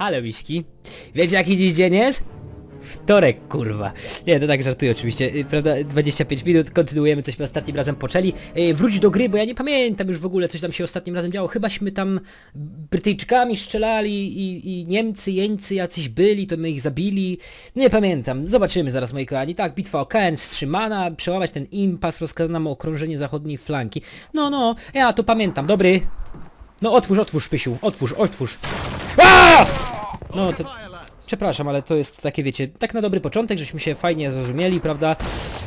Halo Miśki. Wiecie jaki dziś dzień jest? Wtorek, kurwa. Nie, to tak żartuję oczywiście. Y, Prawda, 25 minut, kontynuujemy, cośmy ostatnim razem poczęli. Y, Wróć do gry, bo ja nie pamiętam już w ogóle, coś tam się ostatnim razem działo. Chybaśmy tam Brytyjczykami strzelali i, i Niemcy, Jeńcy jacyś byli, to my ich zabili. Nie pamiętam. Zobaczymy zaraz, moi kochani. Tak, bitwa o KN wstrzymana, przełamać ten impas, rozkazano nam okrążenie zachodniej flanki. No, no, ja to pamiętam. Dobry. No otwórz, otwórz, Pysiu. Otwórz, otwórz. No to... Przepraszam, ale to jest takie, wiecie, tak na dobry początek, żeśmy się fajnie zrozumieli, prawda?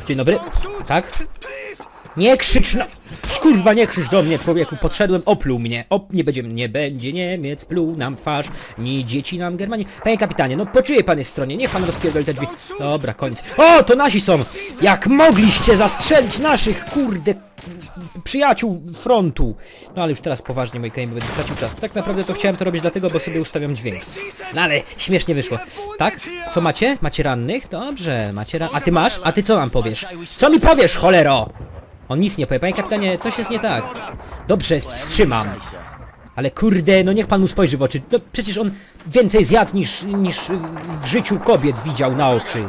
Dzień dobry. Tak? Nie krzycz na... Kurwa, nie krzycz do mnie, człowieku, podszedłem, opluł mnie. Op, nie będzie, nie będzie Niemiec, pluł nam twarz, ni dzieci nam Germanii. Panie kapitanie, no po czyjej pan jest stronie? Niech pan rozpierdoli te drzwi. Dobra, koniec. O, to nasi są! Jak mogliście zastrzelić naszych, kurde, przyjaciół frontu. No ale już teraz poważnie, moi bo będę tracił czas. Tak naprawdę to chciałem to robić dlatego, bo sobie ustawiam dźwięk. No ale śmiesznie wyszło. Tak? Co macie? Macie rannych? Dobrze, macie ran... A ty masz? A ty co nam powiesz? Co mi powiesz, cholero? On nic nie powie. Panie kapitanie, coś jest nie tak. Dobrze, wstrzymam. Ale kurde, no niech pan mu spojrzy w oczy. No przecież on więcej zjadł niż, niż w życiu kobiet widział na oczy.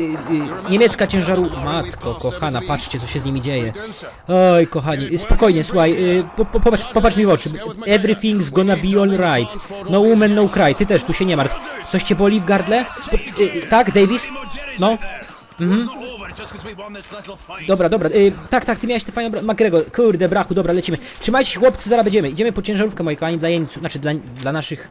Y, y, niemiecka ciężaru... Matko, kochana, patrzcie co się z nimi dzieje. Oj, kochani, spokojnie, słuchaj, y, po, po, popatrz, popatrz mi w oczy. Everything's gonna be alright. No woman, no cry. Ty też, tu się nie martw. Coś cię boli w gardle? Tak, Davis? No? Dobra, dobra, y, tak, tak, ty miałeś te fajne... McGregor, kurde, brachu, dobra, lecimy. Trzymajcie się, chłopcy, zaraz będziemy. Idziemy po ciężarówkę, moi kochani, dla jeńców, znaczy dla, dla naszych...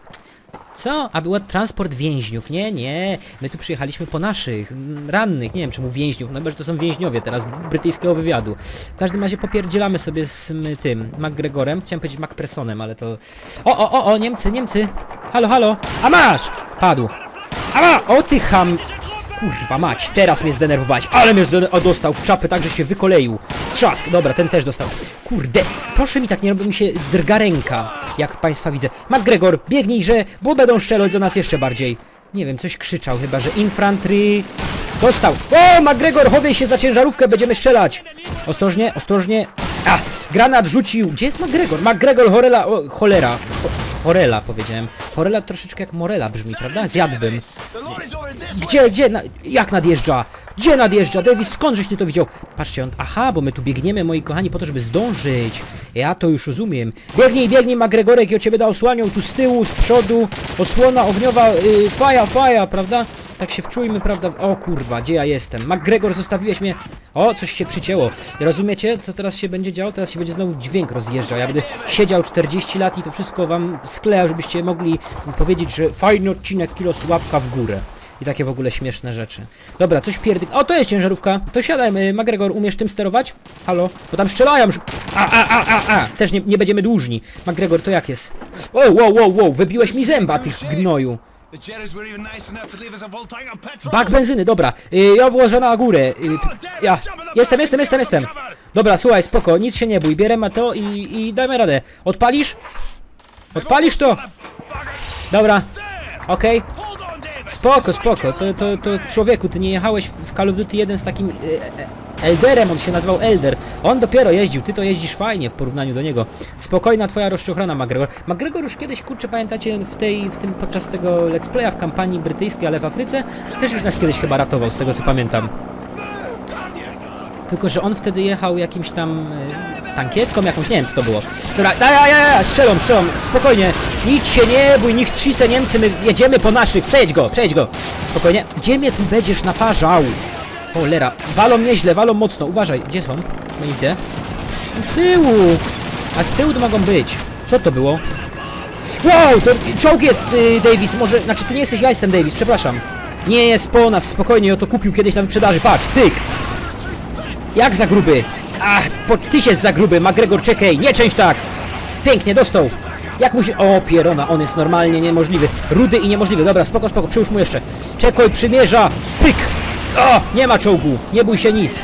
Co? A była transport więźniów. Nie, nie. My tu przyjechaliśmy po naszych, mm, rannych, nie wiem czemu więźniów, no bo że to są więźniowie teraz brytyjskiego wywiadu. W każdym razie popierdzielamy sobie z tym, McGregorem, chciałem powiedzieć McPhersonem, ale to... O, o, o, o, Niemcy, Niemcy! Halo, halo! A masz! Padł. A ma! O ty ham... Kurwa mać, teraz mnie zdenerwowałeś, ale mnie zdener- o, dostał w czapę tak, że się wykoleił. Trzask, dobra, ten też dostał. Kurde, proszę mi tak nie robi mi się drga ręka, jak państwa widzę. McGregor, biegnij, że, bo będą strzelać do nas jeszcze bardziej. Nie wiem, coś krzyczał chyba, że infantry... Dostał! O, McGregor, chowaj się za ciężarówkę, będziemy strzelać! Ostrożnie, ostrożnie. A, granat rzucił. Gdzie jest McGregor? McGregor, chorela, o, cholera. Cho- Chorela powiedziałem. Chorela troszeczkę jak Morela brzmi, prawda? Zjadłbym. Gdzie, gdzie, na, jak nadjeżdża? Gdzie nadjeżdża? Davis, skądżeś ty to widział? Patrzcie, on, aha, bo my tu biegniemy, moi kochani, po to, żeby zdążyć. Ja to już rozumiem. Biegnij, biegnij, McGregorek, ja ciebie da osłaniał, tu z tyłu, z przodu, osłona ogniowa, y, faja, faja, prawda? Tak się wczujmy, prawda? O kurwa, gdzie ja jestem? McGregor, zostawiłeś mnie... O, coś się przycięło. Rozumiecie, co teraz się będzie działo? Teraz się będzie znowu dźwięk rozjeżdżał. Ja będę siedział 40 lat i to wszystko wam sklejał, żebyście mogli powiedzieć, że fajny odcinek, kilo łapka w górę. I takie w ogóle śmieszne rzeczy. Dobra, coś pierdyk... O, to jest ciężarówka. To siadaj, McGregor, umiesz tym sterować? Halo? Bo tam strzelają. A, a, a, a, a! Też nie, nie będziemy dłużni. McGregor, to jak jest? Wow, wow, wow, wow, wybiłeś mi zęba, tych gnoju. Bak benzyny, dobra. Y, ja włożę na górę. Y, ja. Jestem, jestem, jestem, jestem. Dobra, słuchaj, spoko, nic się nie bój. Bierę to i, i dajmy radę. Odpalisz? Odpalisz to? Dobra. Okej. Spoko, spoko. To, to, to człowieku, ty nie jechałeś w- Call of Duty 1 z takim e, e, Elderem, on się nazywał Elder. On dopiero jeździł, ty to jeździsz fajnie w porównaniu do niego. Spokojna twoja rozczochrona, McGregor. McGregor już kiedyś, kurczę, pamiętacie, w tej, w tym, podczas tego let's playa w kampanii brytyjskiej, ale w Afryce, też już nas kiedyś chyba ratował, z tego co pamiętam. Tylko, że on wtedy jechał jakimś tam e, tankietką jakąś, nie wiem co to było. Dobra, ja, ja, strzelą, strzelą, spokojnie. Nic się nie bój, niech trzyse Niemcy, my jedziemy po naszych, przejdź go, przejdź go. Spokojnie. Gdzie mnie tu będziesz naparzał? Cholera, walą nieźle, walą mocno, uważaj, gdzie są? Nie widzę. Z tyłu! A z tyłu to mogą być. Co to było? Wow, to czołg jest, y, Davis, może, znaczy ty nie jesteś, ja jestem Davis, przepraszam. Nie jest po nas, spokojnie, oto kupił kiedyś na wyprzedaży, patrz, pyk. Jak za gruby? Ach, po, tyś jest za gruby, McGregor, czekaj, nie część tak! Pięknie, dostał! Jak musi... O, pierona, on jest normalnie niemożliwy. Rudy i niemożliwy. Dobra, spoko, spoko, przyłóż mu jeszcze. Czekaj, przymierza! Pyk! O, nie ma czołgu, nie bój się nic.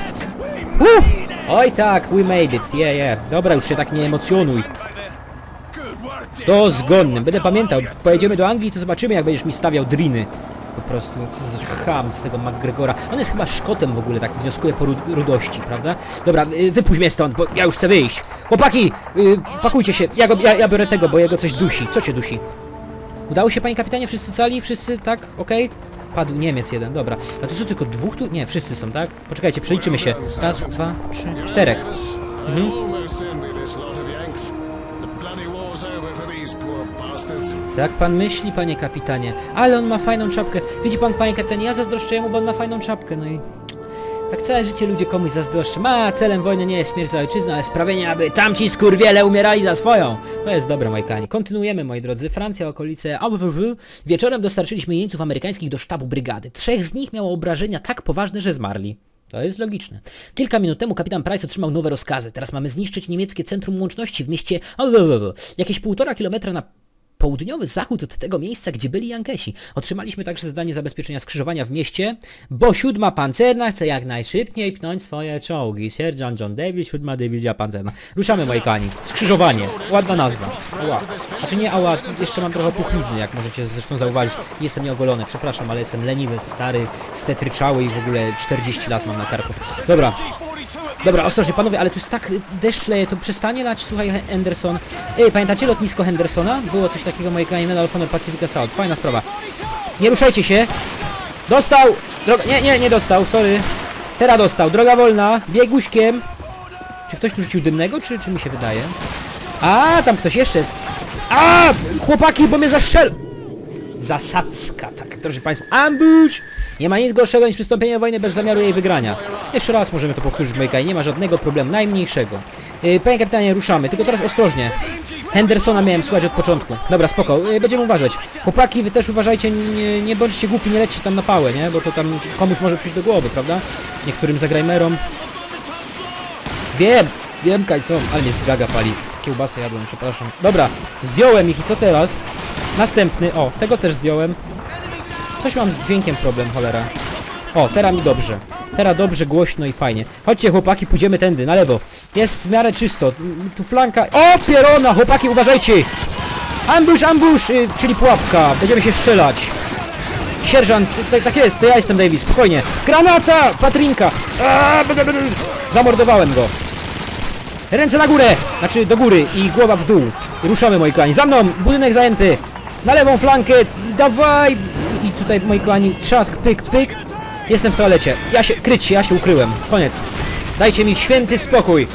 Uh! Oj tak, we made it, yeah, yeah. Dobra, już się tak nie emocjonuj. To zgodnym, będę pamiętał. Pojedziemy do Anglii, to zobaczymy jak będziesz mi stawiał driny. Po prostu, co za cham z tego McGregora. On jest chyba Szkotem w ogóle, tak wnioskuje po ru- rudości, prawda? Dobra, y, wypuść mnie stąd, bo ja już chcę wyjść. Chłopaki, y, pakujcie się, ja, go, ja, ja biorę tego, bo jego coś dusi. Co cię dusi? Udało się, panie kapitanie? Wszyscy cali? Wszyscy, tak? Okej? Padł Niemiec jeden, dobra. A to co, tylko dwóch tu? Nie, wszyscy są, tak? Poczekajcie, przeliczymy się. Raz, dwa, trzy, czterech. Mhm. Tak pan myśli, panie kapitanie. Ale on ma fajną czapkę. Widzi pan, panie kapitanie, ja zazdroszczę mu, bo on ma fajną czapkę, no i... Tak całe życie ludzie komuś zazdroszczą. Ma, celem wojny nie jest śmierć za ojczyznę, ale sprawienie, aby tamci skurwiele umierali za swoją. To jest dobre, moi kochani. Kontynuujemy, moi drodzy. Francja, okolice Auvergne. Wieczorem dostarczyliśmy jeńców amerykańskich do sztabu brygady. Trzech z nich miało obrażenia tak poważne, że zmarli. To jest logiczne. Kilka minut temu kapitan Price otrzymał nowe rozkazy. Teraz mamy zniszczyć niemieckie centrum łączności w mieście. Jakieś półtora kilometra na południowy zachód od tego miejsca, gdzie byli Jankesi. Otrzymaliśmy także zadanie zabezpieczenia skrzyżowania w mieście, bo siódma pancerna chce jak najszybciej pchnąć swoje czołgi. Sierżant John Davis, siódma dywizja pancerna. Ruszamy, moi kochani. Skrzyżowanie. Ładna nazwa. Ała. Znaczy nie ała, jeszcze mam trochę puchlizny, jak możecie zresztą zauważyć. Jestem nieogolony, przepraszam, ale jestem leniwy, stary, stetryczały i w ogóle 40 lat mam na karku. Dobra, Dobra, ostrożnie panowie, ale tu jest tak deszcz leje, to przestanie lać, słuchaj Henderson. Ej, pamiętacie lotnisko Hendersona? Było coś takiego, moje kranie, Medal of Honor Pacifica South, fajna sprawa. Nie ruszajcie się! Dostał! Droga... Nie, nie, nie dostał, sorry. Teraz dostał, droga wolna, bieguśkiem. Czy ktoś tu rzucił dymnego, czy, czy mi się wydaje? A, tam ktoś jeszcze jest. A, chłopaki, bo mnie zaszczel... Zasadzka, tak, proszę Państwa. Ambush! Nie ma nic gorszego niż przystąpienie do wojny bez zamiaru jej wygrania. Jeszcze raz możemy to powtórzyć, Mojka, i nie ma żadnego problemu, najmniejszego. Yy, panie kapitanie, ruszamy, tylko teraz ostrożnie. Hendersona miałem słuchać od początku. Dobra, spoko, yy, będziemy uważać. Chłopaki, wy też uważajcie, nie, nie bądźcie głupi, nie lećcie tam na pałę, nie? Bo to tam komuś może przyjść do głowy, prawda? Niektórym zagrajmerom. Wiem, wiem, kaj ale mnie zgaga pali. Kiełbasę jadłem, przepraszam. Dobra, zdjąłem ich i co teraz? Następny, o, tego też zdjąłem. Coś mam z dźwiękiem problem, cholera. O, teraz mi dobrze. Teraz dobrze, głośno i fajnie. Chodźcie chłopaki, pójdziemy tędy, na lewo. Jest w miarę czysto. Tu flanka... O, pierona! Chłopaki, uważajcie! Ambush, ambush! y, czyli pułapka. Będziemy się strzelać. Sierżant, tak, tak jest, to ja jestem Davis, spokojnie. Granata! Patrinka! Zamordowałem go. Ręce na górę! Znaczy do góry i głowa w dół. Ruszamy, moi kochani. Za mną! Budynek zajęty! Na lewą flankę! Dawaj! I, tutaj, moi kochani, trzask, pyk, pyk. Jestem w toalecie. Ja się, kryć się, ja się ukryłem. Koniec. Dajcie mi święty spokój.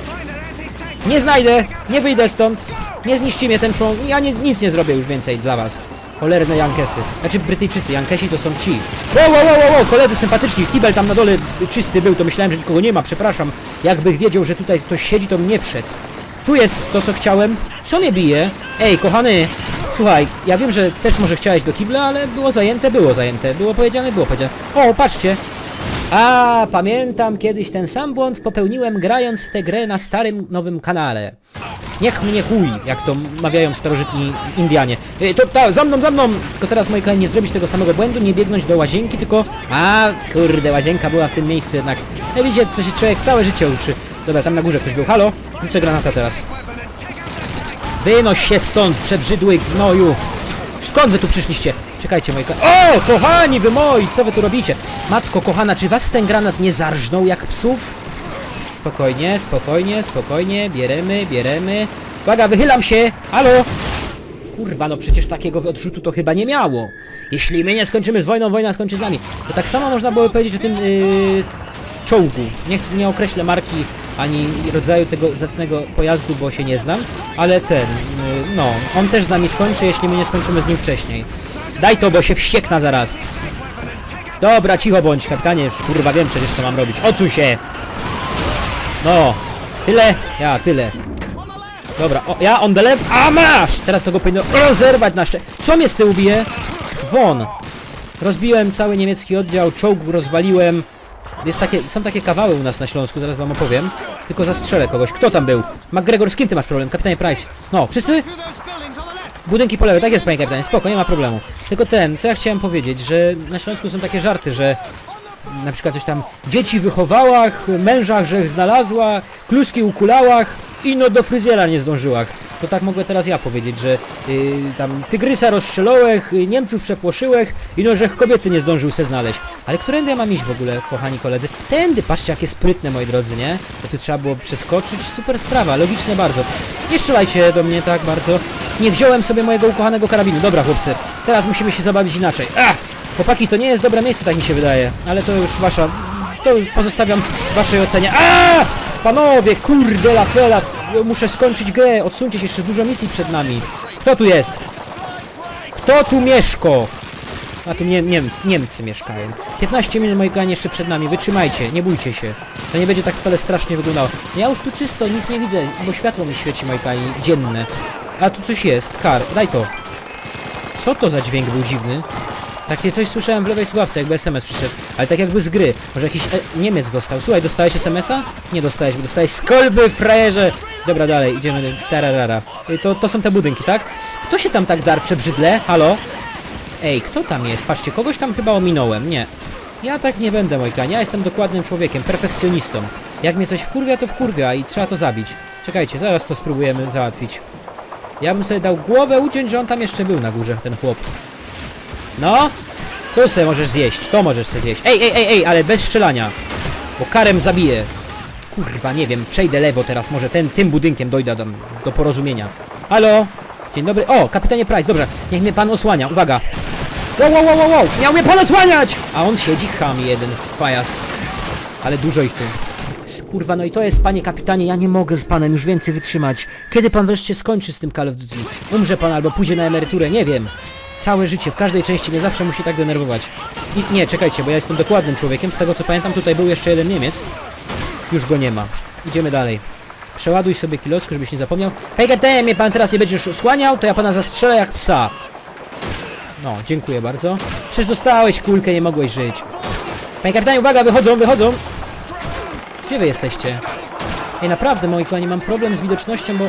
Nie znajdę, nie wyjdę stąd. Nie zniszczy mnie ten człowiek. Ja nie, nic nie zrobię już więcej dla was. Cholerne Jankesy. Znaczy Brytyjczycy, Jankesi to są ci. Wow, wow, wow, wow, koledzy sympatyczni. Kibel tam na dole czysty był, to myślałem, że nikogo nie ma, przepraszam. Jakbych wiedział, że tutaj ktoś siedzi, to bym nie wszedł. Tu jest to, co chciałem. Co mnie bije? Ej, kochany, słuchaj, ja wiem, że też może chciałeś do kibla, ale było zajęte, było zajęte. Było powiedziane, było powiedziane. O, patrzcie, a, pamiętam kiedyś ten sam błąd popełniłem grając w tę grę na starym nowym kanale. Niech mnie chuj, jak to mawiają starożytni Indianie. Y, To ta, za mną, za mną! Tylko teraz, moi kochani, nie zrobić tego samego błędu, nie biegnąć do łazienki, tylko... A, kurde, łazienka była w tym miejscu jednak. No widzicie, co się człowiek całe życie uczy. Dobra, tam na górze ktoś był. Halo? Rzucę granata teraz. Wynoś się stąd, przebrzydły gnoju! Skąd wy tu przyszliście? Czekajcie, moi ko- O, kochani, wy moi, co wy tu robicie? Matko kochana, czy was ten granat nie zarżnął jak psów? Spokojnie, spokojnie, spokojnie, bieremy, bieremy. Uwaga, wychylam się! Halo! Kurwa, no przecież takiego odrzutu to chyba nie miało. Jeśli my nie skończymy z wojną, wojna skończy z nami. To tak samo można było powiedzieć o tym yy, czołgu. Nie, chcę, nie określę marki ani rodzaju tego zacnego pojazdu, bo się nie znam, ale ten, yy, no, on też z nami skończy, jeśli my nie skończymy z nim wcześniej. Daj to, bo się wściekna zaraz. Dobra, cicho bądź, kapitanie, już kurwa wiem przecież co mam robić. Odsuń się! No, tyle? Ja, tyle. Dobra, o, ja on the left, a masz! Teraz to go powinno rozerwać na szcze... Co mnie z tyłu bije? Won! Rozbiłem cały niemiecki oddział, czołg rozwaliłem. Jest takie, są takie kawały u nas na Śląsku, zaraz wam opowiem. Tylko zastrzelę kogoś. Kto tam był? McGregor, z kim ty masz problem? Kapitanie Price. No, wszyscy? Budynki po lewej, tak jest panie kapitanie, spoko, nie ma problemu. Tylko ten, co ja chciałem powiedzieć, że na Śląsku są takie żarty, że na przykład coś tam dzieci wychowałach, mężach, że znalazła, kluski ukulałach. Ino do fryzjera nie zdążyła. To tak mogę teraz ja powiedzieć, że y, tam tygrysa rozstrzelałech, y, Niemców przepłoszyłech, ino że kobiety nie zdążył se znaleźć. Ale którędy ja mam iść w ogóle, kochani koledzy? Tędy, patrzcie jakie sprytne, moi drodzy, nie? Bo tu trzeba było przeskoczyć, super sprawa, logiczne bardzo. Nie strzelajcie do mnie tak bardzo. Nie wziąłem sobie mojego ukochanego karabinu. Dobra, chłopcy, teraz musimy się zabawić inaczej. Ach! Chłopaki, to nie jest dobre miejsce, tak mi się wydaje, ale to już wasza... To pozostawiam waszej ocenie. A! Panowie, kurde la fela, muszę skończyć grę, odsuńcie się, jeszcze dużo misji przed nami. Kto tu jest? Kto tu mieszka? A tu nie, Niem, Niemcy mieszkają. 15 minut kochani jeszcze przed nami, wytrzymajcie, nie bójcie się. To nie będzie tak wcale strasznie wyglądało. Ja już tu czysto, nic nie widzę, bo światło mi świeci moi kochani, dzienne. A tu coś jest, kar, daj to. Co to za dźwięk był dziwny? Takie coś słyszałem w lewej słuchawce, jakby SMS przyszedł. Ale tak jakby z gry. Może jakiś e Niemiec dostał. Słuchaj, dostałeś SMS-a? Nie dostałeś, bo dostałeś z kolby, frajerze! Dobra, dalej, idziemy. Tararara. Y, To, to są te budynki, tak? Kto się tam tak dar przebrzydle? Halo? Ej, kto tam jest? Patrzcie, kogoś tam chyba ominąłem. Nie. Ja tak nie będę, Mojkan. Ja jestem dokładnym człowiekiem, perfekcjonistą. Jak mnie coś wkurwia, to wkurwia i trzeba to zabić. Czekajcie, zaraz to spróbujemy załatwić. Ja bym sobie dał głowę uciąć, że on tam jeszcze był na górze, ten chłop. No, tu se możesz zjeść, to możesz se zjeść. Ej, ej, ej, ej, ale bez strzelania. Bo karem zabiję. Kurwa, nie wiem, przejdę lewo teraz, może ten, tym budynkiem dojdę do, do porozumienia. Halo? Dzień dobry. O, kapitanie Price, dobrze, niech mnie pan osłania, uwaga. Wow, wow, wow, wow, wow, miał mnie pan osłaniać! A on siedzi, ham jeden, fajas. Ale dużo ich tu. Kurwa, no i to jest, panie kapitanie, ja nie mogę z panem już więcej wytrzymać. Kiedy pan wreszcie skończy z tym Call of Duty? Umrze pan albo pójdzie na emeryturę, nie wiem. Całe życie, w każdej części mnie zawsze musi tak denerwować. I, nie, czekajcie, bo ja jestem dokładnym człowiekiem. Z tego co pamiętam, tutaj był jeszcze jeden Niemiec. Już go nie ma. Idziemy dalej. Przeładuj sobie kilosku, żebyś nie zapomniał. Hej, kapitanie, mnie pan teraz nie będziesz osłaniał, to ja pana zastrzelę jak psa. No, dziękuję bardzo. Przecież dostałeś kulkę, nie mogłeś żyć. Panie kapitanie, uwaga, wychodzą, wychodzą! Gdzie wy jesteście? Ej, naprawdę, moi kochani, mam problem z widocznością, bo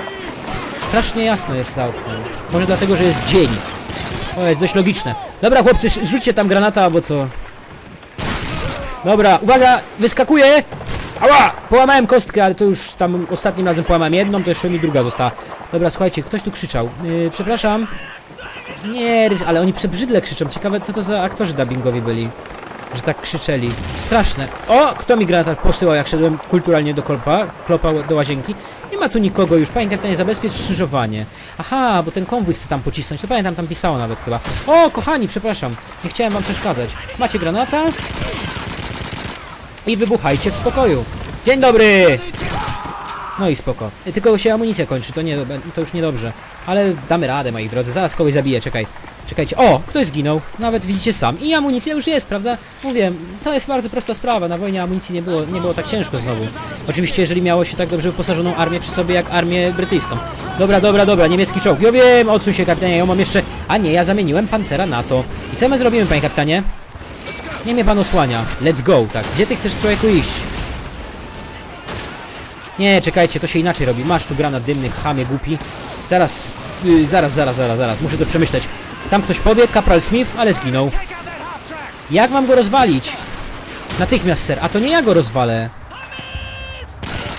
strasznie jasno jest za oknem. Może dlatego, że jest dzień. O, jest dość logiczne. Dobra, chłopcy, rzućcie tam granata albo co. Dobra, uwaga, wyskakuję! Ała! Połamałem kostkę, ale to już tam ostatnim razem połamałem jedną, to jeszcze mi druga została. Dobra, słuchajcie, ktoś tu krzyczał. Yy, przepraszam. Nie, ale oni przebrzydle krzyczą. Ciekawe, co to za aktorzy dubbingowi byli. Że tak krzyczeli. Straszne. O, kto mi granat posyłał, jak szedłem kulturalnie do klopa, klopa do łazienki. Nie ma tu nikogo już. Panie kapitanie, zabezpiecz skrzyżowanie. Aha, bo ten konwój chce tam pocisnąć. To pamiętam, tam pisało nawet chyba. O, kochani, przepraszam. Nie chciałem wam przeszkadzać. Macie granata? I wybuchajcie w spokoju. Dzień dobry! No i spoko. Tylko się amunicja kończy, to nie, to już niedobrze. Ale damy radę, moi drodzy. Zaraz kogoś zabiję, czekaj. Czekajcie. O, ktoś zginął. Nawet widzicie sam. I amunicja już jest, prawda? Mówię, to jest bardzo prosta sprawa. Na wojnie amunicji nie było, nie było tak ciężko znowu. Oczywiście, jeżeli miało się tak dobrze wyposażoną armię przy sobie jak armię brytyjską. Dobra, dobra, dobra, niemiecki czołg. Ja wiem, odsuń się kapitanie, ja mam jeszcze... A nie, ja zamieniłem pancera na to. I co my zrobimy, panie kapitanie? Nie mnie pan osłania. Let's go, tak. Gdzie ty chcesz człowieku iść? Nie, czekajcie, to się inaczej robi. Masz tu granat dymny, chamie głupi. Zaraz, yy, zaraz, zaraz, zaraz, zaraz. Muszę to przemyśleć. Tam ktoś pobiegł, Kapral Smith, ale zginął. Jak mam go rozwalić? Natychmiast, ser. A to nie ja go rozwalę.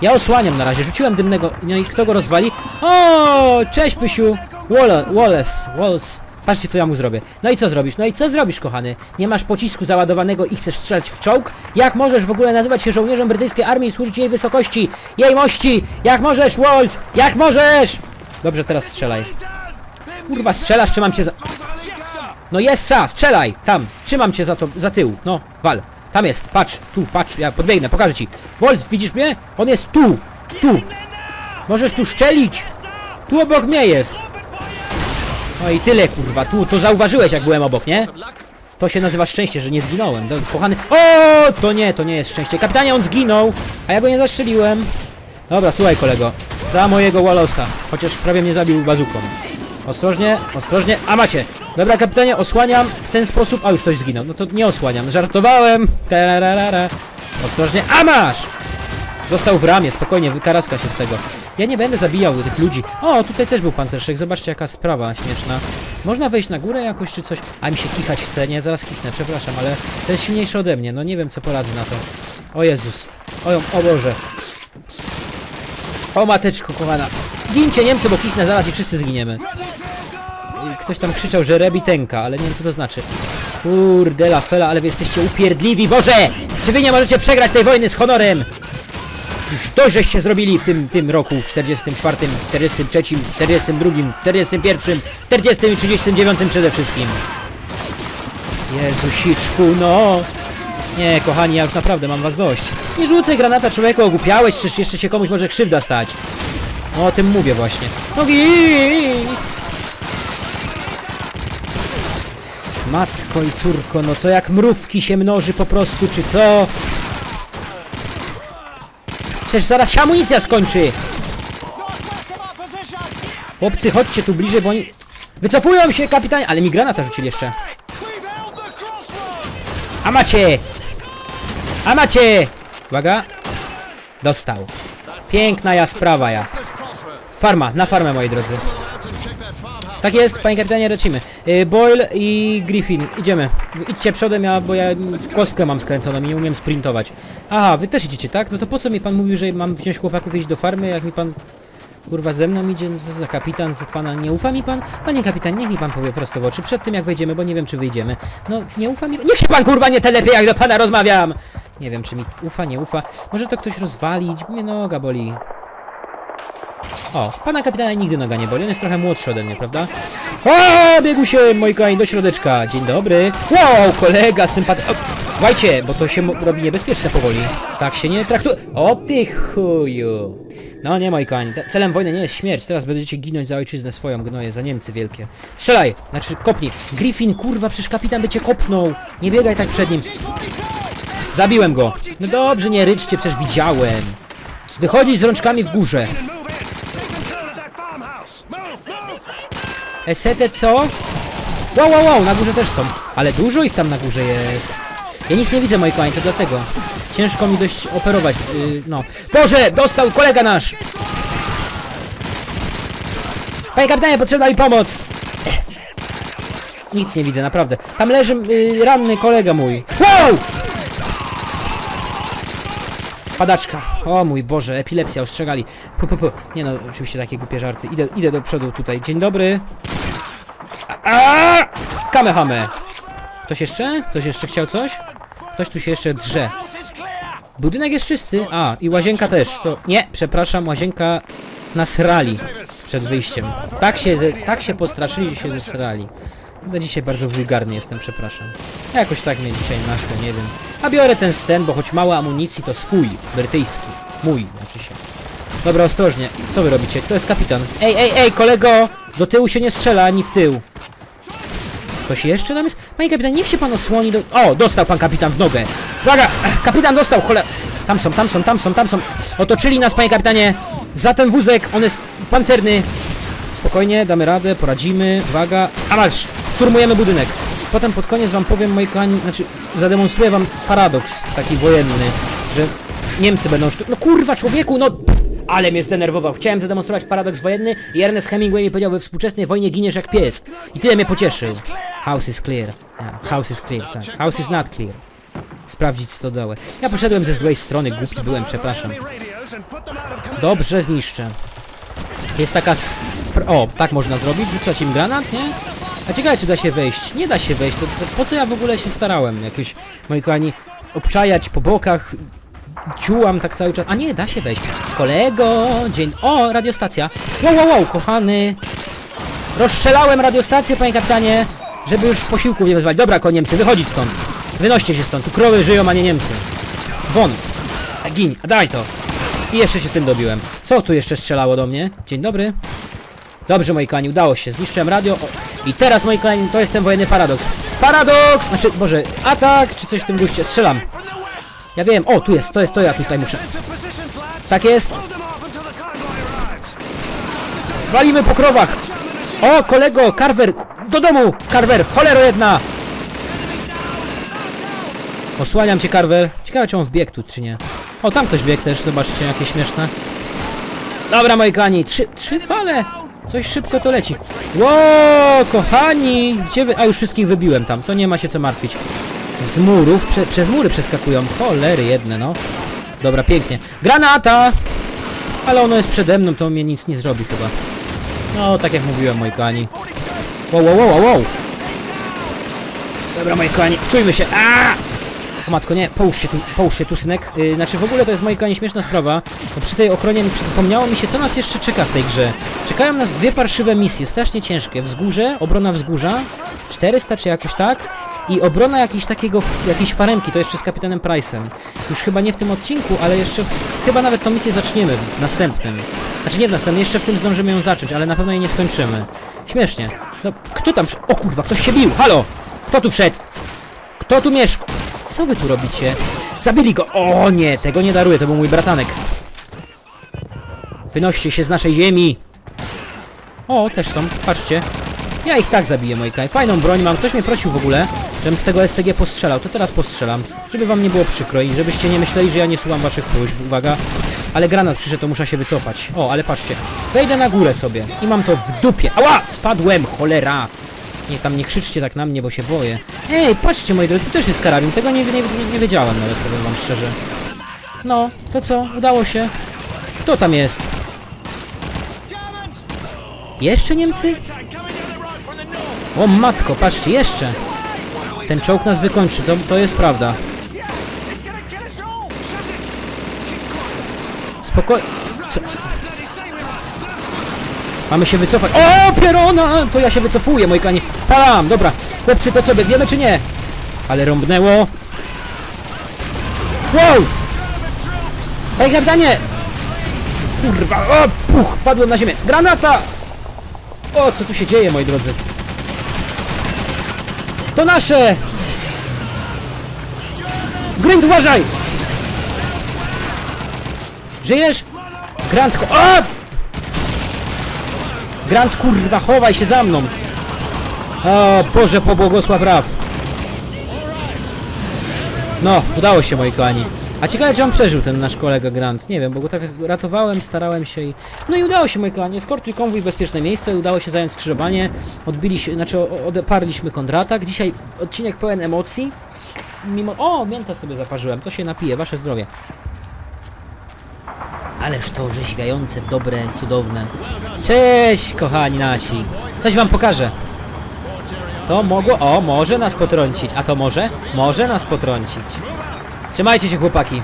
Ja osłaniam na razie. Rzuciłem dymnego. No i kto go rozwali? O, cześć, Pysiu. Wallace, Wallace, Wallace. Patrzcie, co ja mu zrobię. No i co zrobisz? No i co zrobisz, kochany? Nie masz pocisku załadowanego i chcesz strzelać w czołg? Jak możesz w ogóle nazywać się żołnierzem brytyjskiej armii i służyć jej wysokości? Jej mości! Jak możesz, Waltz? Jak możesz? Dobrze, teraz strzelaj. Kurwa, strzelasz, czy mam cię za... No jest sa, strzelaj! Tam, trzymam cię za to, za tył. No, wal. Tam jest, patrz, tu, patrz, ja podbiegnę, pokażę ci. Wolf, widzisz mnie? On jest tu, tu. Możesz tu szczelić. Tu obok mnie jest. No i tyle, kurwa, tu, to zauważyłeś, jak byłem obok, nie? To się nazywa szczęście, że nie zginąłem. Do, kochany... O, to nie, to nie jest szczęście. Kapitanie, on zginął, a ja go nie zastrzeliłem. Dobra, słuchaj, kolego. Za mojego Walosa. Chociaż prawie mnie zabił bazuką. Ostrożnie, ostrożnie. A macie! Dobra, kapitanie, osłaniam w ten sposób. A już ktoś zginął. No to nie osłaniam. Żartowałem. Tararara. Ostrożnie. A masz! Dostał w ramię, spokojnie, wykaraska się z tego. Ja nie będę zabijał tych ludzi. O, tutaj też był pancerzyk. Zobaczcie, jaka sprawa śmieszna. Można wejść na górę jakoś, czy coś? A mi się kichać chce. Nie, zaraz kichnę, przepraszam, ale to jest silniejszy ode mnie. No nie wiem, co poradzę na to. O Jezus. O, o Boże. O mateczko kochana. Gincie Niemcy, bo kichnę zaraz i wszyscy zginiemy. Ktoś tam krzyczał, że rebitenka, ale nie wiem co to znaczy. Kurde la fela, ale wy jesteście upierdliwi, Boże! Czy wy nie możecie przegrać tej wojny z honorem? Już dość żeście zrobili w tym, tym roku 44, 43, 42, 41, 40 i 39 przede wszystkim. Jezusiczku, no! Nie, kochani, ja już naprawdę mam was dość. Nie rzucaj granata człowieku, ogłupiałeś, przecież jeszcze się komuś może krzywda stać. No o tym mówię właśnie. No gin! Matko i córko, no to jak mrówki się mnoży po prostu, czy co? Przecież zaraz się amunicja skończy! Chłopcy, chodźcie tu bliżej, bo oni... Wycofują się, kapitanie! Ale mi granata rzucili jeszcze. A macie! A macie! Uwaga. Dostał. Piękna ja sprawa ja. Farma, na farmę moi drodzy. Tak jest, panie kapitanie, lecimy. Y, Boyle i Griffin, idziemy. Idźcie przodem, ja, bo ja kostkę mam skręconą i nie umiem sprintować. Aha, wy też idziecie, tak? No to po co mi pan mówił, że mam wziąć chłopaków i iść do farmy, jak mi pan kurwa ze mną idzie? No to za kapitan, z pana nie ufa mi pan? Panie kapitan, niech mi pan powie prosto w oczy, przed tym jak wejdziemy, bo nie wiem czy wyjdziemy. No, nie ufa mi... Niech się pan kurwa nie telepie, jak do pana rozmawiam! Nie wiem, czy mi ufa, nie ufa. Może to ktoś rozwalić, mnie noga boli. O, pana kapitana nigdy noga nie boli, on jest trochę młodszy ode mnie, prawda? O, biegł się, moi kochani, do środeczka. Dzień dobry. Wow, kolega, sympatyczny. Słuchajcie, bo to się robi niebezpieczne powoli. Tak się nie traktuje. O ty chuju. No nie, moi kochani, celem wojny nie jest śmierć. Teraz będziecie ginąć za ojczyznę swoją, gnoje, za Niemcy wielkie. Strzelaj, znaczy kopnij. Griffin, kurwa, przecież kapitan by cię kopnął. Nie biegaj tak przed nim. Zabiłem go. No dobrze, nie ryczcie, przecież widziałem. Wychodzić z rączkami w górze. Esete co? Wow, wow, wow, na górze też są. Ale dużo ich tam na górze jest. Ja nic nie widzę, moi kochani, to dlatego. Ciężko mi dość operować, yy, no. Boże, dostał kolega nasz! Panie kapitanie, potrzebna mi pomoc! Nic nie widzę, naprawdę. Tam leży yy, ranny kolega mój. Wow! Padaczka. O mój Boże, epilepsja, ostrzegali. Pu, pu, pu. Nie no, oczywiście takie głupie żarty. Idę, idę do przodu tutaj. Dzień dobry. A! Kamehame. Ktoś jeszcze? Ktoś jeszcze chciał coś? Ktoś tu się jeszcze drze. Budynek jest czysty. A, i łazienka też. To nie, przepraszam, łazienka nasrali przed wyjściem. Tak się, tak się postraszyli, że się zesrali. No dzisiaj bardzo wulgarny jestem, przepraszam. Jakoś tak mnie dzisiaj naszło, nie wiem. A biorę ten sten, bo choć mało amunicji to swój, brytyjski. Mój, znaczy się. Dobra, ostrożnie. Co wy robicie? To jest kapitan. Ej, ej, ej, kolego! Do tyłu się nie strzela, ani w tył. Ktoś jeszcze tam jest? Panie kapitan, niech się pan osłoni do... O, dostał pan kapitan w nogę. Uwaga! Kapitan dostał, cholera! Tam są, tam są, tam są, tam są. Otoczyli nas, panie kapitanie. Za ten wózek, on jest pancerny. Spokojnie, damy radę, poradzimy. Uwaga. A marsz! Szturmujemy budynek. Potem pod koniec wam powiem, moi kochani, znaczy zademonstruję wam paradoks taki wojenny, że Niemcy będą sztur... No kurwa, człowieku, no... Ale mnie zdenerwował. Chciałem zademonstrować paradoks wojenny i Ernest Hemingway mi powiedział, we współczesnej wojnie giniesz jak pies. I tyle mnie pocieszył. House is clear. Yeah, house is clear, tak. House is not clear. Sprawdzić stodołę. Ja poszedłem ze złej strony, głupi byłem, przepraszam. Dobrze, zniszczę. Jest taka O, tak można zrobić, rzucać im granat, nie? A ciekawe, czy da się wejść. Nie da się wejść, to, to po co ja w ogóle się starałem? Jakieś, moi kochani, obczajać po bokach, ciułam tak cały czas. A nie, da się wejść. Kolego, dzień... O, radiostacja. Wow, wow, wow, kochany. Rozstrzelałem radiostację, panie kapitanie, żeby już posiłków nie wezwać. Dobra, ko Niemcy, wychodzić stąd. Wynoście się stąd, tu krowy żyją, a nie Niemcy. Won. A gin, a daj to. I jeszcze się tym dobiłem. Co tu jeszcze strzelało do mnie? Dzień dobry. Dobrze, moi kochani, udało się. Zniszczyłem radio. O. I teraz, moi kochani, to jest ten wojenny paradoks. Paradoks! Znaczy, Boże, atak, czy coś w tym guście. Strzelam. Ja wiem. O, tu jest, to jest, to ja tutaj muszę. Tak jest. Walimy po krowach. O, kolego, Carver, do domu, Carver, cholero jedna. Osłaniam cię, Carver. Ciekawe, czy on wbiegł tu, czy nie. O, tam ktoś biegł też, zobaczcie, jakie śmieszne. Dobra, moi kochani, trzy, trzy fale. Coś szybko to leci. Ło, kochani! Gdzie wy... A, już wszystkich wybiłem tam, to nie ma się co martwić. Z murów, prze, przez mury przeskakują. Cholery jedne, no. Dobra, pięknie. Granata! Ale ono jest przede mną, to mnie nic nie zrobi chyba. No, tak jak mówiłem, moi kochani. Wow, wow, wow, wow. Dobra, moi kochani, czujmy się. A! O matko, nie, połóż się tu, połóż się tu, synek. Yy, znaczy w ogóle to jest, moi kochani, śmieszna sprawa, bo przy tej ochronie przypomniało mi się, co nas jeszcze czeka w tej grze. Czekają nas dwie parszywe misje, strasznie ciężkie. Wzgórze, obrona wzgórza, 400 czy jakoś tak, i obrona jakiejś takiego, jakiejś faremki, to jeszcze z kapitanem Price'em. Już chyba nie w tym odcinku, ale jeszcze, chyba nawet tą misję zaczniemy w następnym. Znaczy nie w następnym, jeszcze w tym zdążymy ją zacząć, ale na pewno jej nie skończymy. Śmiesznie. No, kto tam... O kurwa, ktoś się bił! Halo! Kto tu wszedł? Kto tu mieszka? Co wy tu robicie? Zabili go! O nie, tego nie daruję, to był mój bratanek. Wynoście się z naszej ziemi! O, też są, patrzcie. Ja ich tak zabiję, moi kaj. Fajną broń mam. Ktoś mnie prosił w ogóle, żebym z tego STG postrzelał. To teraz postrzelam, żeby wam nie było przykro i żebyście nie myśleli, że ja nie słucham waszych próśb. Uwaga. Ale granat przyszedł, to muszę się wycofać. O, ale patrzcie. Wejdę na górę sobie i mam to w dupie. Ała! Spadłem, cholera! Nie, tam nie krzyczcie tak na mnie, bo się boję. Ej, patrzcie moi drodzy, tu też jest karabin. Tego nie, nie, nie, nie wiedziałem nawet, powiem wam szczerze. No, to co? Udało się. Kto tam jest? Jeszcze Niemcy? O matko, patrzcie, jeszcze! Ten czołg nas wykończy, to, to jest prawda. Spokojnie. Mamy się wycofać. O, pierona! To ja się wycofuję, moi kanie. Palam, dobra. Chłopcy, to co, biegniemy czy nie? Ale rąbnęło. Wow! Panie kapitanie! Kurwa, o, puch, padłem na ziemię. Granata! O, co tu się dzieje, moi drodzy? To nasze! Grind, uważaj! Żyjesz? Grant, o! Grant, kurwa, chowaj się za mną! O, Boże, pobłogosław Raf! No, udało się, moi kochani. A ciekawe, czy on przeżył ten nasz kolega Grant. Nie wiem, bo go tak ratowałem, starałem się i... No i udało się, moi kochani. Eskortuj konwój w bezpieczne miejsce, udało się zająć skrzyżowanie, odbiliśmy, znaczy odeparliśmy kontratak. Dzisiaj odcinek pełen emocji. Mimo... O, mięta sobie zaparzyłem, to się napije, wasze zdrowie. Ależ to orzeźwiające, dobre, cudowne. Cześć, kochani nasi. Coś wam pokażę. To mogło... O, może nas potrącić. A to może? Może nas potrącić. Trzymajcie się, chłopaki.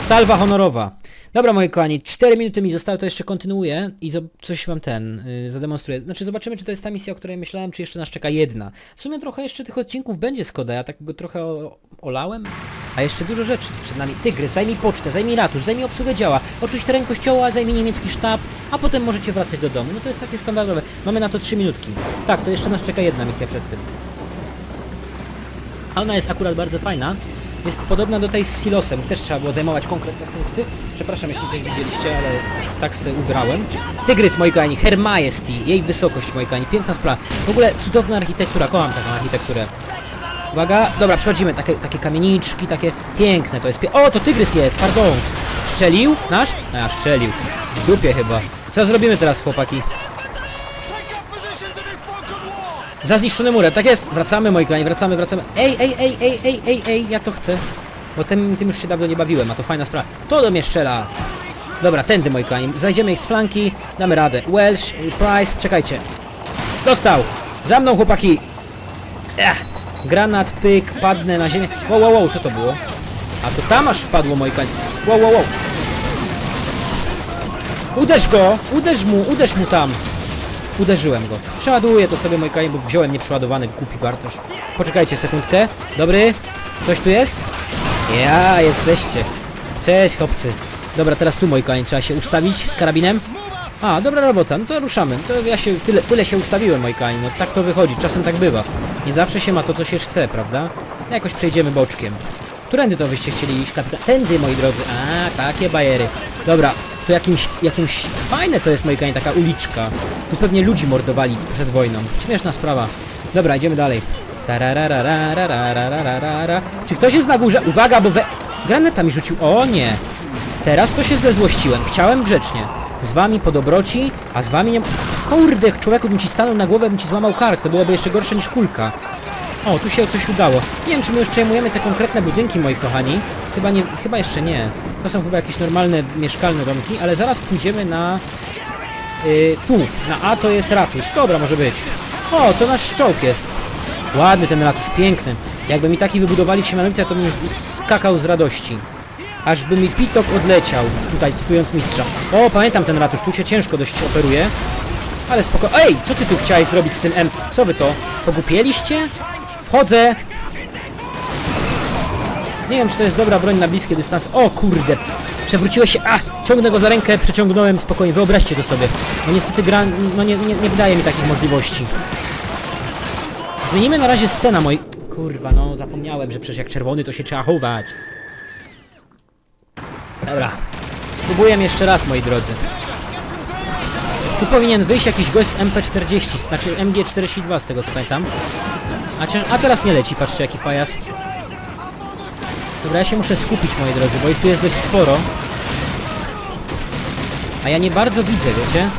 Salwa honorowa. Dobra, moi kochani, 4 minuty mi zostały, to jeszcze kontynuuję i coś wam ten yy, zademonstruję. Znaczy, zobaczymy, czy to jest ta misja, o której myślałem, czy jeszcze nas czeka jedna. W sumie trochę jeszcze tych odcinków będzie Skoda, ja tak go trochę olałem. A jeszcze dużo rzeczy przed nami. Tygrys, zajmij pocztę, zajmij ratusz, zajmij obsługę działa, oczyść teren kościoła, zajmij niemiecki sztab, a potem możecie wracać do domu. No to jest takie standardowe. Mamy na to 3 minutki. Tak, to jeszcze nas czeka jedna misja przed tym. A ona jest akurat bardzo fajna. Jest podobna do tej z silosem. Też trzeba było zajmować konkretne punkty. Przepraszam, jeśli coś widzieliście, ale tak se ubrałem. Tygrys, moi kochani, Her Majesty, jej wysokość, moi kochani, piękna sprawa. W ogóle cudowna architektura, kocham taką architekturę. Uwaga, dobra, przechodzimy, takie, takie kamieniczki, takie piękne, to jest pie... O, to tygrys jest, pardon. Strzelił? Nasz? A, strzelił. W dupie chyba. Co zrobimy teraz, chłopaki? Za zniszczonym murem, tak jest. Wracamy, moi kochani, wracamy, wracamy. Ej, ej, ej, ej, ej, ej, ej, ja to chcę. Bo tym, tym już się dawno nie bawiłem, a to fajna sprawa. To do mnie strzela. Dobra, tędy, moi kochani. Zajdziemy ich z flanki, damy radę. Welsh, Price, czekajcie. Dostał. Za mną, chłopaki. Ech. Granat, pyk, padnę na ziemię. Wow, wow, wow, co to było? A to tam aż wpadło, moi kochani. Wow, wow, wow. Uderz go! Uderz mu, uderz mu tam! Uderzyłem go. Przeładuję to sobie, moi kochani, bo wziąłem nieprzeładowany głupi Bartosz. Poczekajcie sekundkę. Dobry? Ktoś tu jest? Ja, jesteście. Cześć, chłopcy. Dobra, teraz tu, moi kochani, trzeba się ustawić z karabinem. A, dobra robota, no to ruszamy. To ja się, tyle, tyle się ustawiłem, moi kochani, no tak to wychodzi, czasem tak bywa. Nie zawsze się ma to, co się chce, prawda? Jakoś przejdziemy boczkiem. Którędy to wyście chcieli iść, kapitan? Tędy, moi drodzy. A, takie bajery. Dobra, to jakimś, jakimś... Fajne to jest, moi kochani, taka uliczka. Tu pewnie ludzi mordowali przed wojną. Śmieszna sprawa. Dobra, idziemy dalej. Czy ktoś jest na górze? Uwaga, bo we... Granata mi rzucił. O nie. Teraz to się zdezłościłem. Chciałem grzecznie. Z wami po dobroci, a z wami nie... Kurde, człowieku, bym ci stanął na głowę, bym ci złamał kark. To byłoby jeszcze gorsze niż kulka. O, tu się coś udało. Nie wiem, czy my już przejmujemy te konkretne budynki, moi kochani. Chyba nie, chyba jeszcze nie. To są chyba jakieś normalne, mieszkalne domki, ale zaraz pójdziemy na... Yy, tu, na A to jest ratusz. Dobra, może być. O, to nasz czołg jest. Ładny ten ratusz, piękny. Jakby mi taki wybudowali w Siemanowicach, to bym skakał z radości. Aż by mi pitok odleciał, tutaj cytując mistrza. O, pamiętam ten ratusz, tu się ciężko dość operuje. Ale spoko... Ej, co ty tu chciałeś zrobić z tym M? Co wy to? Pogupieliście? Wchodzę! Nie wiem, czy to jest dobra broń na bliskie dystanse. O kurde! Przewróciłeś się. A! Ciągnę go za rękę, przeciągnąłem spokojnie. Wyobraźcie to sobie. No niestety gra no nie, nie, nie wydaje mi takich możliwości. Zmienimy na razie scena moi... Kurwa, no zapomniałem, że przecież jak czerwony to się trzeba chować. Dobra. Spróbuję jeszcze raz, moi drodzy. Tu powinien wyjść jakiś gość z MP40, znaczy MG42 z tego co pamiętam. A, chociaż, a teraz nie leci, patrzcie jaki fajas. Dobra, ja się muszę skupić, moi drodzy, bo ich tu jest dość sporo. A ja nie bardzo widzę, wiecie?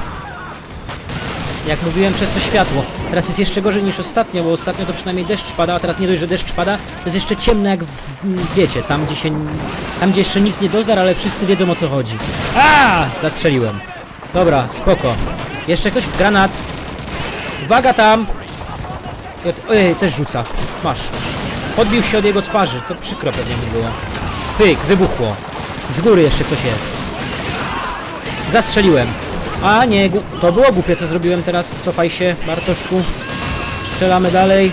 Jak mówiłem, przez to światło. Teraz jest jeszcze gorzej niż ostatnio, bo ostatnio to przynajmniej deszcz pada, a teraz nie dość, że deszcz pada, to jest jeszcze ciemno jak w, wiecie, tam gdzie się... Tam gdzie jeszcze nikt nie dotarł, ale wszyscy wiedzą o co chodzi. A! Zastrzeliłem. Dobra, spoko. Jeszcze ktoś? Granat. Uwaga tam! Ojej, też rzuca. Masz. Odbił się od jego twarzy, to przykro pewnie mu było. Pyk, wybuchło. Z góry jeszcze ktoś jest. Zastrzeliłem. A nie, to było głupie co zrobiłem teraz. Cofaj się, Bartoszku. Strzelamy dalej.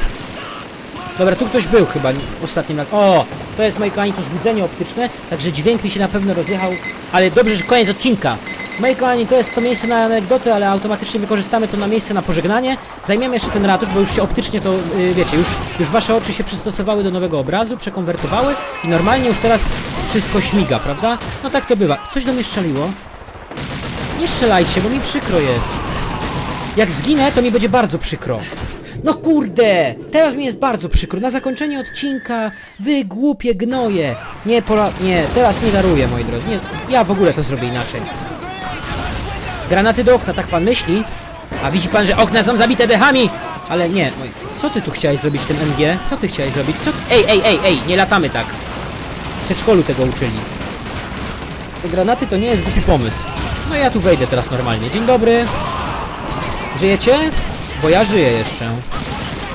Dobra, tu ktoś był chyba ostatnim raz. O, to jest moi kochani to złudzenie optyczne, także dźwięk mi się na pewno rozjechał, ale dobrze, że koniec odcinka. Moi kochani, to jest to miejsce na anegdotę, ale automatycznie wykorzystamy to na miejsce na pożegnanie. Zajmiemy jeszcze ten ratusz, bo już się optycznie to, yy, wiecie, już, już wasze oczy się przystosowały do nowego obrazu, przekonwertowały i normalnie już teraz wszystko śmiga, prawda? No tak to bywa. Coś do mnie strzeliło? Nie strzelajcie, bo mi przykro jest. Jak zginę, to mi będzie bardzo przykro. No kurde! Teraz mi jest bardzo przykro. Na zakończenie odcinka, wy głupie gnoje. Nie, pola... Nie, teraz nie daruję, moi drodzy. Nie, ja w ogóle to zrobię inaczej. Granaty do okna, tak pan myśli? A widzi pan, że okna są zabite dechami! Ale nie, oj, co ty tu chciałeś zrobić tym MG? Co ty chciałeś zrobić? Co... Ej, ej, ej, ej, nie latamy tak. W przedszkolu tego uczyli. Te granaty to nie jest głupi pomysł. No ja tu wejdę teraz normalnie. Dzień dobry. Żyjecie? Bo ja żyję jeszcze.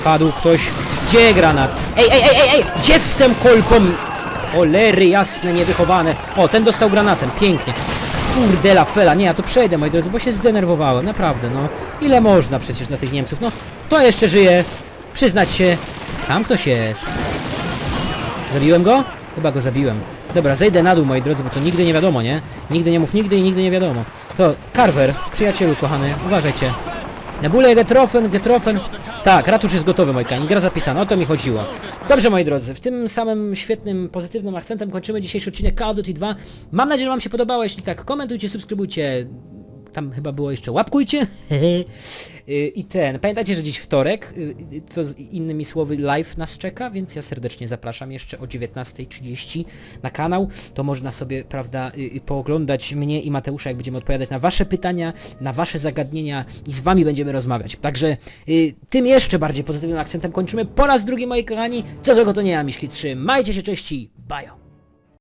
Padł ktoś. Gdzie granat? Ej, ej, ej, ej, ej! Gdzie z tym kolką? Cholery jasne, niewychowane. O, ten dostał granatem. Pięknie. Kurde la fela. Nie, ja to przejdę, moi drodzy, bo się zdenerwowałem. Naprawdę, no. Ile można przecież na tych Niemców? No, to jeszcze żyje. Przyznać się. Tam ktoś jest. Zabiłem go? Chyba go zabiłem. Dobra, zejdę na dół, moi drodzy, bo to nigdy nie wiadomo, nie? Nigdy nie mów nigdy i nigdy nie wiadomo. To Carver, przyjacielu kochany, uważajcie. Nebule, getrofen, getrofen. Tak, ratusz jest gotowy, moi kochani, gra zapisana, o to mi chodziło. Dobrze, moi drodzy, w tym samym świetnym, pozytywnym akcentem kończymy dzisiejszy odcinek Call of Duty 2. Mam nadzieję, że wam się podobało, jeśli tak, komentujcie, subskrybujcie, tam chyba było jeszcze łapkujcie. Y, I ten, pamiętajcie, że dziś wtorek, y, to innymi słowy live nas czeka, więc ja serdecznie zapraszam jeszcze o 19.30 na kanał. To można sobie, prawda, y, pooglądać mnie i Mateusza, jak będziemy odpowiadać na wasze pytania, na wasze zagadnienia i z wami będziemy rozmawiać. Także tym jeszcze bardziej pozytywnym akcentem kończymy po raz drugi, moi kochani. Co złego to nie ja, myśli. Trzymajcie się, cześć i bajo.